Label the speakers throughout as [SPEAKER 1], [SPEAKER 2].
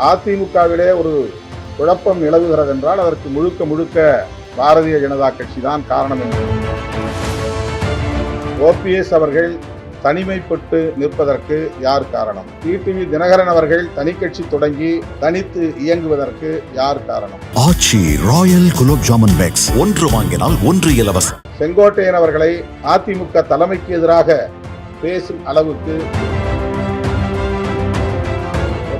[SPEAKER 1] அதிமுகவிலே ஒரு குழப்பம் நிலவுகிறது என்றால் அதற்கு முழுக்க முழுக்க பாரதிய ஜனதா கட்சி தான் காரணம் என்று. ஓபிஎஸ் அவர்கள் தனிமைப்பட்டு நிற்பதற்கு யார் காரணம்? டிடிவி தினகரன் அவர்கள் தனிக்கட்சி தொடங்கி தனித்து இயங்குவதற்கு யார் காரணம்?
[SPEAKER 2] ஆச்சி ராயல் குலோப் ஜாமுன் பேக்ஸ் ஒன்று வாங்கினால் ஒன்று இலவசம்
[SPEAKER 1] செங்கோட்டையன் அவர்களை அதிமுக தலைமைக்கு எதிராக பேசும் அளவுக்கு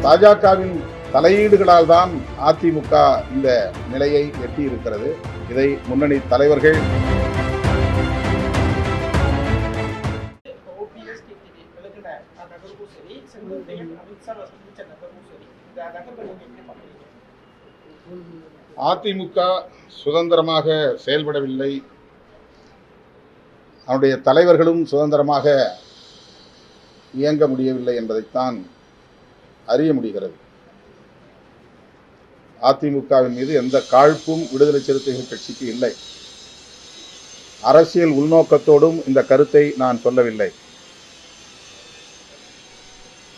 [SPEAKER 1] பாஜகவின் தலையீடுகளால் தான் அதிமுக இந்த நிலையை எட்டியிருக்கிறது. இதை முன்னணி தலைவர்கள் அதிமுக சுதந்திரமாக செயல்படவில்லை. அவனுடைய தலைவர்களும் சுதந்திரமாக இயங்க முடியவில்லை என்பதைத்தான் அறிய முடிகிறது. அதிமுகவின் மீது எந்த காழ்ப்பும் விடுதலை சிறுத்தைகள் கட்சிக்கு இல்லை. அரசியல் உள்நோக்கத்தோடும் இந்த கருத்தை நான் சொல்லவில்லை.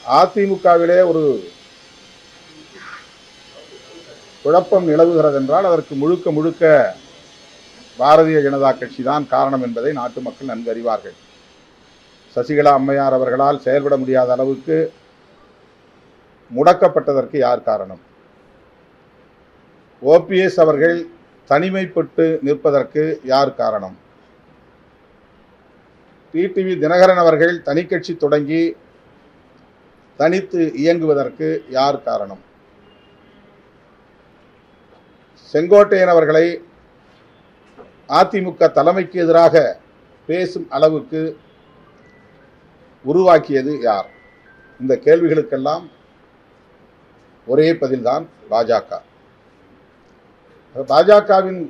[SPEAKER 1] அதிமுகவிலே ஒரு குழப்பம் நிலவுகிறது என்றால் அதற்கு முழுக்க முழுக்க பாரதிய ஜனதா கட்சி தான் காரணம் என்பதை நாட்டு மக்கள் நன்கு அறிவார்கள். சசிகலா அம்மையார் அவர்களால் செயல்பட முடியாத அளவுக்கு முடக்கப்பட்டதற்கு யார் காரணம்? ஓபிஎஸ் அவர்கள் தனிமைப்பட்டு நிற்பதற்கு யார் காரணம்? டிடிவி தினகரன் அவர்கள் தனிக்கட்சி தொடங்கி தனித்து இயங்குவதற்கு யார் காரணம்? செங்கோட்டையன் அவர்களை அதிமுக தலைமைக்கு எதிராக பேசும் அளவுக்கு உருவாக்கியது யார்? இந்த கேள்விகளுக்கெல்லாம் ஒரே பதில்தான் பாஜக. பாஜகவின்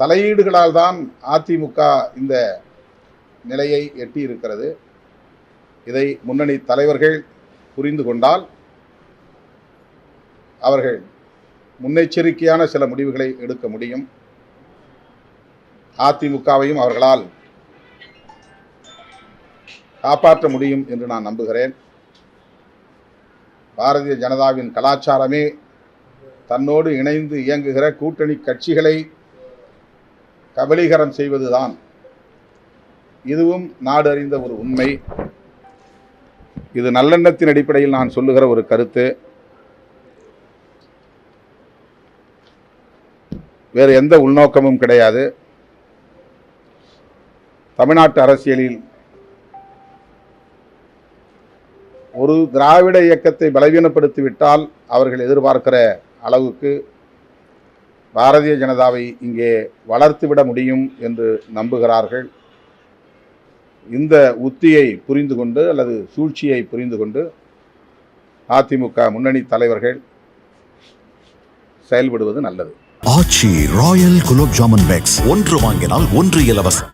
[SPEAKER 1] தலையீடுகளால் தான் அதிமுக இந்த நிலையை எட்டியிருக்கிறது. இதை முன்னணி தலைவர்கள் புரிந்து கொண்டால் அவர்கள் முன்னெச்சரிக்கையான சில முடிவுகளை எடுக்க முடியும். அதிமுகவையும் அவர்களால் காப்பாற்ற முடியும் என்று நான் நம்புகிறேன். பாரதிய ஜனதாவின் கலாச்சாரமே தன்னோடு இணைந்து இயங்குகிற கூட்டணி கட்சிகளை கபலீகரம் செய்வதுதான். இதுவும் நாடு அறிந்த ஒரு உண்மை. இது நல்லெண்ணத்தின் அடிப்படையில் நான் சொல்லுகிற ஒரு கருத்து. வேறு எந்த உள்நோக்கமும் கிடையாது. தமிழ்நாட்டு அரசியலில் ஒரு திராவிட இயக்கத்தை பலவீனப்படுத்திவிட்டால் அவர்கள் எதிர்பார்க்கிற அளவுக்கு பாரதிய ஜனதாவை இங்கே வளர்த்துவிட முடியும் என்று நம்புகிறார்கள். இந்த உத்தியை புரிந்து கொண்டு அல்லது சூழ்ச்சியை புரிந்து கொண்டு அதிமுக முன்னணி தலைவர்கள் செயல்படுவது நல்லது.
[SPEAKER 2] Aachi royal gulab jamun packs. ஒன்று வாங்கினால் ஒன்று இலவசம்.